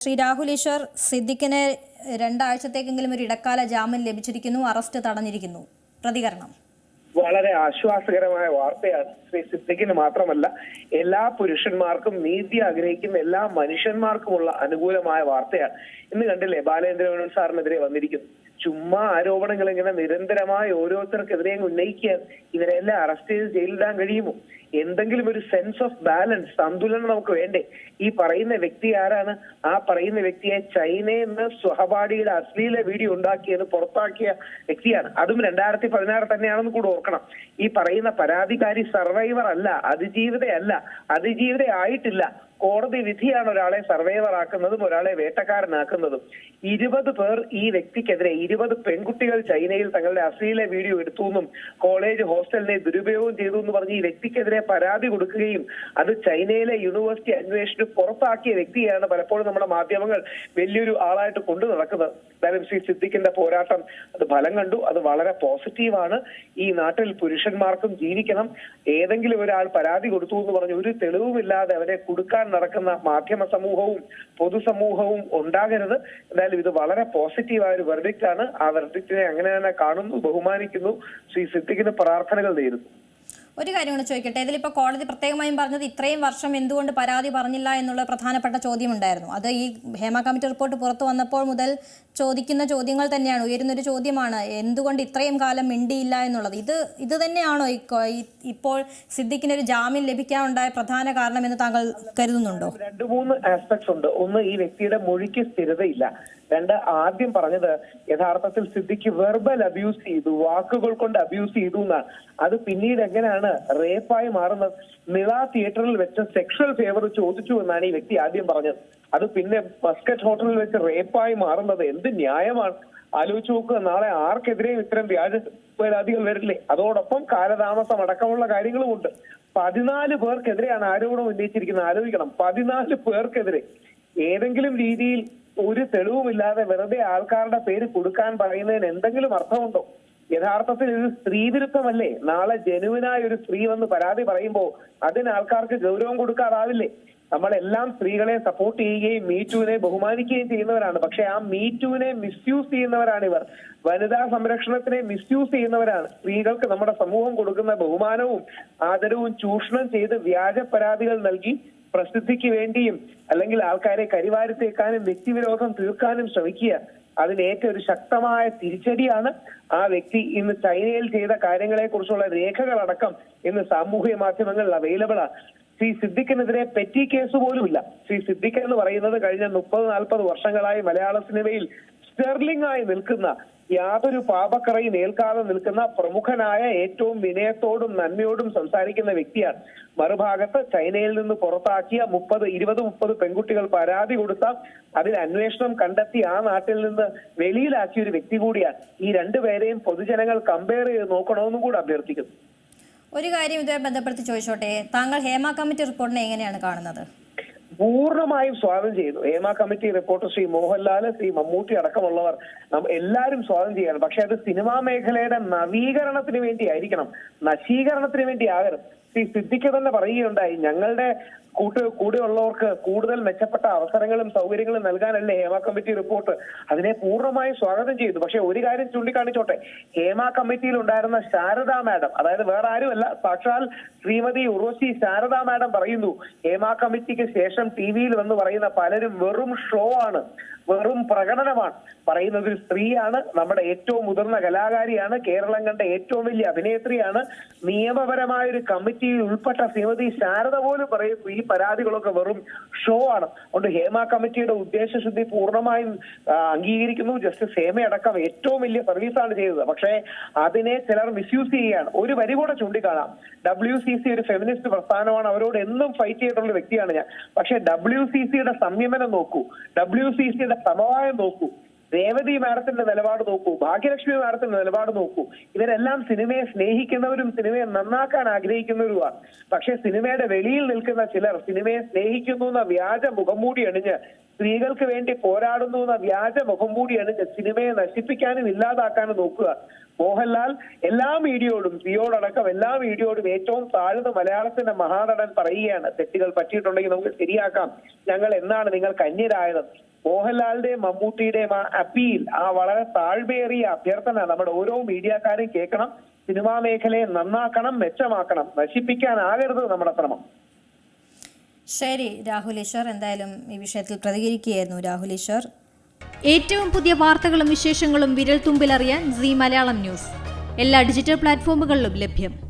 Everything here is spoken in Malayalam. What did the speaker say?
ശ്രീ രാഹുൽ ഈശ്വർ സിദ്ദിഖിന് രണ്ടാഴ്ചത്തേക്കെങ്കിലും ഒരു ഇടക്കാല ജാമ്യം ലഭിച്ചിരിക്കുന്നു അറസ്റ്റ് തടഞ്ഞിരിക്കുന്നു. പ്രതികരണം. വളരെ ആശ്വാസകരമായ വാർത്തയാണ്. ശ്രീ സിദ്ദിഖിന് മാത്രമല്ല എല്ലാ പുരുഷന്മാർക്കും നീതി ആഗ്രഹിക്കുന്ന എല്ലാ മനുഷ്യന്മാർക്കുമുള്ള അനുകൂലമായ വാർത്തയാണ് ഇന്ന് കണ്ടില്ലേ ബാലേന്ദ്രമേനോൻ സാറിനെതിരെ വന്നിരിക്കുന്നു ചുമ്മാ ആരോപണങ്ങൾ ഇങ്ങനെ നിരന്തരമായി ഓരോരുത്തർക്കെതിരെ ഉന്നയിക്കാൻ ഇവരെല്ലാം അറസ്റ്റ് ചെയ്ത് ജയിലിടാൻ കഴിയുമോ? എന്തെങ്കിലും ഒരു സെൻസ് ഓഫ് ബാലൻസ് സന്തുലനം നമുക്ക് വേണ്ടേ? ഈ പറയുന്ന വ്യക്തി ആരാണ്? ആ പറയുന്ന വ്യക്തിയെ ചൈനയിൽ നിന്ന് സ്വഹപാഠിയുടെ അശ്ലീല വീഡിയോ ഉണ്ടാക്കിയത് പുറത്താക്കിയ വ്യക്തിയാണ്. അതും രണ്ടായിരത്തി പതിനാറ് തന്നെയാണെന്ന് കൂടെ ഓർക്കണം. ഈ പറയുന്ന പരാതിക്കാരി സർവൈവർ അല്ല അതിജീവിതയല്ല അതിജീവിത ആയിട്ടില്ല കോടതി വിധിയാണ് ഒരാളെ സർവൈവർ ആക്കുന്നതും ഒരാളെ വേട്ടക്കാരനാക്കുന്നതും. ഇരുപത് പേർ ഈ വ്യക്തിക്കെതിരെ ഇരുപത് പെൺകുട്ടികൾ ചൈനയിൽ തങ്ങളുടെ അശ്ലീല വീഡിയോ എടുത്തു എന്നും കോളേജ് ഹോസ്റ്റലിനെ ദുരുപയോഗം ചെയ്തു എന്ന് പറഞ്ഞ് ഈ വ്യക്തിക്കെതിരെ പരാതി കൊടുക്കുകയും അത് ചൈനയിലെ യൂണിവേഴ്സിറ്റി അന്വേഷണം പുറത്താക്കിയ വ്യക്തിയാണ് പലപ്പോഴും നമ്മുടെ മാധ്യമങ്ങൾ വലിയൊരു ആളായിട്ട് കൊണ്ടു നടക്കുന്നത്. എന്തായാലും ശ്രീ സിദ്ദിഖിന്റെ പോരാട്ടം അത് ഫലം കണ്ടു. അത് വളരെ പോസിറ്റീവാണ്. ഈ നാട്ടിൽ പുരുഷന്മാർക്കും ജീവിക്കണം. ഏതെങ്കിലും ഒരാൾ പരാതി കൊടുത്തു എന്ന് പറഞ്ഞ് ഒരു തെളിവുമില്ലാതെ അവരെ കൊടുക്കാൻ നടക്കുന്ന മാധ്യമ സമൂഹവും പൊതുസമൂഹവും ഉണ്ടാകരുത്. എന്തായാലും ഇത് വളരെ പോസിറ്റീവായ ഒരു വെർഡിക്റ്റ് ആണ്. ആ വെർഡിക്റ്റിനെ അങ്ങനെ തന്നെ കാണുന്നു ബഹുമാനിക്കുന്നു. ശ്രീ സിദ്ദിഖിന് പ്രാർത്ഥനകൾ നേരുന്നു. ഒരു കാര്യം കൂടെ ചോദിക്കട്ടെ? ഇതിലിപ്പോൾ കോടതി പ്രത്യേകമായും പറഞ്ഞത് ഇത്രയും വർഷം എന്തുകൊണ്ട് പരാതി പറഞ്ഞില്ല എന്നുള്ള പ്രധാനപ്പെട്ട ചോദ്യമുണ്ടായിരുന്നു. അത് ഈ ഹേമ കമ്മിറ്റി റിപ്പോർട്ട് പുറത്തു വന്നപ്പോൾ മുതൽ ചോദിക്കുന്ന ചോദ്യങ്ങൾ തന്നെയാണ് ഉയരുന്നൊരു ചോദ്യമാണ് എന്തുകൊണ്ട് ഇത്രയും കാലം മിണ്ടിയില്ല എന്നുള്ളത്. ഇത് ഇത് തന്നെയാണോ ഇപ്പോൾ സിദ്ദിഖിന് ഒരു ജാമ്യം ലഭിക്കാനുണ്ടായ പ്രധാന കാരണം എന്ന് താങ്കൾ കരുതുന്നുണ്ടോ? രണ്ട് മൂന്ന് ആസ്പെക്ട്സ് ഉണ്ട്. ഒന്ന് ഈ വ്യക്തിയുടെ മൊഴിക്ക് സ്ഥിരതയില്ല. രണ്ട് ആദ്യം പറഞ്ഞത് യഥാർത്ഥത്തിൽ സിദ്ധിക്ക് വെർബൽ അബ്യൂസ് ചെയ്തു വാക്കുകൾ കൊണ്ട് അബ്യൂസ് ചെയ്തു എന്നാണ്. അത് പിന്നീട് എങ്ങനെയാണ് റേപ്പായി മാറുന്നത്? നിള തിയേറ്ററിൽ വെച്ച് സെക്ഷൽ ഫേവർ ചോദിച്ചു എന്നാണ് ഈ വ്യക്തി ആദ്യം പറഞ്ഞത്. അത് പിന്നെ ബസ്കറ്റ് ഹോട്ടലിൽ വെച്ച് റേപ്പായി മാറുന്നത് എന്ത് ന്യായമാണ്? ആലോചിച്ച് നോക്കുക നാളെ ആർക്കെതിരെയും ഇത്തരം വ്യാജ പരാതികൾ വരില്ലേ? അതോടൊപ്പം കാലതാമസം അടക്കമുള്ള കാര്യങ്ങളും ഉണ്ട്. പതിനാല് പേർക്കെതിരെയാണ് ആരോപണം ഉന്നയിച്ചിരിക്കുന്നത്. ആലോചിക്കണം പതിനാല് പേർക്കെതിരെ ഏതെങ്കിലും രീതിയിൽ ഒരു തെളിവുമില്ലാതെ വെറുതെ ആൾക്കാരുടെ പേര് കൊടുക്കാൻ പറയുന്നതിന് എന്തെങ്കിലും അർത്ഥമുണ്ടോ? യഥാർത്ഥത്തിൽ ഇത് സ്ത്രീവിരുദ്ധമല്ലേ? നാളെ ജനുവിനായ ഒരു സ്ത്രീ വന്ന് പരാതി പറയുമ്പോൾ അതിന് ആൾക്കാർക്ക് ഗൗരവം കൊടുക്കാറാവില്ലേ നമ്മളെല്ലാം സ്ത്രീകളെ സപ്പോർട്ട് ചെയ്യുകയും മീറ്റുവിനെ ബഹുമാനിക്കുകയും ചെയ്യുന്നവരാണ്. പക്ഷെ ആ മീറ്റുവിനെ മിസ്യൂസ് ചെയ്യുന്നവരാണ് ഇവർ. വനിതാ സംരക്ഷണത്തിനെ മിസ്യൂസ് ചെയ്യുന്നവരാണ്. സ്ത്രീകൾക്ക് നമ്മുടെ സമൂഹം കൊടുക്കുന്ന ബഹുമാനവും ആദരവും ചൂഷണം ചെയ്ത് വ്യാജ പരാതികൾ നൽകി പ്രസിദ്ധിക്ക് വേണ്ടിയും അല്ലെങ്കിൽ ആൾക്കാരെ കരിവാരിത്തേക്കാനും വ്യക്തിവിരോധം തീർക്കാനും ശ്രമിക്കുക. അതിനേറ്റ ഒരു ശക്തമായ തിരിച്ചടിയാണ് ആ വ്യക്തി ഇന്ന് ചൈനയിൽ ചെയ്ത കാര്യങ്ങളെ കുറിച്ചുള്ള രേഖകളടക്കം ഇന്ന് സാമൂഹ്യ മാധ്യമങ്ങളിൽ അവൈലബിൾ ആണ് ശ്രീ സിദ്ദിഖിനെതിരെ പെറ്റി കേസ് പോലുമില്ല. ശ്രീ സിദ്ദിഖ് എന്ന് പറയുന്നത് കഴിഞ്ഞ മുപ്പത് നാൽപ്പത് വർഷങ്ങളായി മലയാള സിനിമയിൽ സ്റ്റെർലിംഗ് ആയി നിൽക്കുന്ന യാതൊരു പാപക്കറയും ഏൽക്കാതെ നിൽക്കുന്ന പ്രമുഖനായ ഏറ്റവും വിനയത്തോടും നന്മയോടും സംസാരിക്കുന്ന വ്യക്തിയാണ്. മറുഭാഗത്ത് ചൈനയിൽ നിന്ന് പുറത്താക്കിയ മുപ്പത് ഇരുപത് മുപ്പത് പെൺകുട്ടികൾ പരാതി കൊടുത്ത അതിൽ അന്വേഷണം കണ്ടെത്തി ആ നാട്ടിൽ നിന്ന് വെളിയിലാക്കിയ ഒരു വ്യക്തി കൂടിയാണ്. ഈ രണ്ടുപേരെയും പൊതുജനങ്ങൾ കമ്പയർ ചെയ്ത് നോക്കണമെന്നും കൂടെ അഭ്യർത്ഥിക്കുന്നു. ഒരു കാര്യം ഇതുമായി ബന്ധപ്പെടുത്തി ചോദിച്ചോട്ടെ താങ്കൾ ഹേമ കമ്മിറ്റി റിപ്പോർട്ടിനെ എങ്ങനെയാണ് കാണുന്നത്? പൂർണമായും സ്വാഗതം ചെയ്യുന്നു. ഹേമ കമ്മിറ്റി റിപ്പോർട്ടർ ശ്രീ മോഹൻലാൽ ശ്രീ മമ്മൂട്ടി അടക്കമുള്ളവർ എല്ലാവരും സ്വാഗതം ചെയ്യണം പക്ഷെ അത് സിനിമാ മേഖലയുടെ നവീകരണത്തിന് വേണ്ടി ആയിരിക്കണം നശീകരണത്തിന് വേണ്ടി ആകരുത് ശ്രീ സിദ്ദിഖ് തന്നെ പറയുകയുണ്ടായി ഞങ്ങളുടെ കൂട്ട് കൂടെയുള്ളവർക്ക് കൂടുതൽ മെച്ചപ്പെട്ട അവസരങ്ങളും സൗകര്യങ്ങളും നൽകാനല്ലേ ഹേമ കമ്മിറ്റി റിപ്പോർട്ട്. അതിനെ പൂർണമായും സ്വാഗതം ചെയ്തു. പക്ഷെ ഒരു കാര്യം ചൂണ്ടിക്കാണിച്ചോട്ടെ ഹേമ കമ്മിറ്റിയിൽ ഉണ്ടായിരുന്ന ശാരദാ മാഡം അതായത് വേറെ ആരുമല്ല സാക്ഷാൽ ശ്രീമതി ഉർവശി ശാരദാ മാഡം പറയുന്നു ഹേമ കമ്മിറ്റിക്ക് ശേഷം ടി വിയിൽ വന്ന് പറയുന്ന പലരും വെറും ഷോ ആണ് വെറും പ്രകടനമാണ്. പറയുന്നത് ഒരു സ്ത്രീയാണ് നമ്മുടെ ഏറ്റവും മുതിർന്ന കലാകാരിയാണ് കേരളം കണ്ട ഏറ്റവും വലിയ അഭിനേത്രിയാണ് നിയമപരമായ ഒരു കമ്മിറ്റിയിൽ ഉൾപ്പെട്ട ശ്രീമതി ശാരദ പോലും പറയുന്നു ഈ പരാതികളൊക്കെ വെറും ഷോ ആണ്. അതുകൊണ്ട് ഹേമ കമ്മിറ്റിയുടെ ഉദ്ദേശശുദ്ധി പൂർണമായും അംഗീകരിക്കുന്നു. ജസ്റ്റിസ് ഹേമ അടക്കം ഏറ്റവും വലിയ സർവീസാണ് ചെയ്തത്. പക്ഷേ അതിനെ ചിലർ മിസ്യൂസ് ചെയ്യുകയാണ്. ഒരു വരി കൂടെ ചൂണ്ടിക്കാണാം. ഡബ്ല്യു സി സി ഒരു ഫെമിനിസ്റ്റ് പ്രസ്ഥാനമാണ്. അവരോട് എന്നും ഫൈറ്റ് ചെയ്തിട്ടുള്ള വ്യക്തിയാണ് ഞാൻ. പക്ഷേ ഡബ്ല്യു സി സിയുടെ സംയമനം നോക്കൂ. ഡബ്ല്യു സി സിയുടെ സമവായം നോക്കൂ. രേവതി മാഡത്തിന്റെ നിലപാട് നോക്കൂ ഭാഗ്യലക്ഷ്മി മാഡത്തിന്റെ നിലപാട് നോക്കൂ. ഇവരെല്ലാം സിനിമയെ സ്നേഹിക്കുന്നവരും സിനിമയെ നന്നാക്കാൻ ആഗ്രഹിക്കുന്നവരുമാണ്. പക്ഷെ സിനിമയുടെ വെളിയിൽ നിൽക്കുന്ന ചിലർ സിനിമയെ സ്നേഹിക്കുന്നു എന്ന വ്യാജ മുഖംമൂടി അണിഞ്ഞ് സ്ത്രീകൾക്ക് വേണ്ടി പോരാടുന്നു എന്ന വ്യാജ മുഖംമൂടി അണിഞ്ഞ് സിനിമയെ നശിപ്പിക്കാനും ഇല്ലാതാക്കാനും നോക്കുക. മോഹൻലാൽ എല്ലാ മീഡിയയോടും സിയോടടക്കം എല്ലാ മീഡിയയോടും ഏറ്റവും താഴ്ന്ന മലയാളത്തിന്റെ മഹാനടൻ പറയുകയാണ്. തെറ്റുകൾ പറ്റിയിട്ടുണ്ടെങ്കിൽ നമുക്ക് ശരിയാക്കാം. ഞങ്ങൾ എന്നാണ് നിങ്ങൾ കന്യരായത്? മോഹൻലാലിന്റെയും മമ്മൂട്ടിയുടെയും ആ അപ്പീൽ ആ വളരെ താഴ്വേറിയ അഭ്യർത്ഥന നമ്മുടെ ഓരോ മീഡിയക്കാരും കേൾക്കണം സിനിമാ മേഖലയെ നന്നാക്കണം മെച്ചമാക്കണം നശിപ്പിക്കാനാകരുത് നമ്മുടെ ശ്രമം. ശരി രാഹുൽ ഈശ്വർ എന്തായാലും ഈ വിഷയത്തിൽ പ്രതികരിക്കുകയായിരുന്നു. രാഹുൽ ഈശ്വർ. ഏറ്റവും പുതിയ വാർത്തകളും വിശേഷങ്ങളും വിരൽ തുമ്പിലറിയാൻ സി മലയാളം ന്യൂസ്. എല്ലാ ഡിജിറ്റൽ പ്ലാറ്റ്ഫോമുകളിലും ലഭ്യം.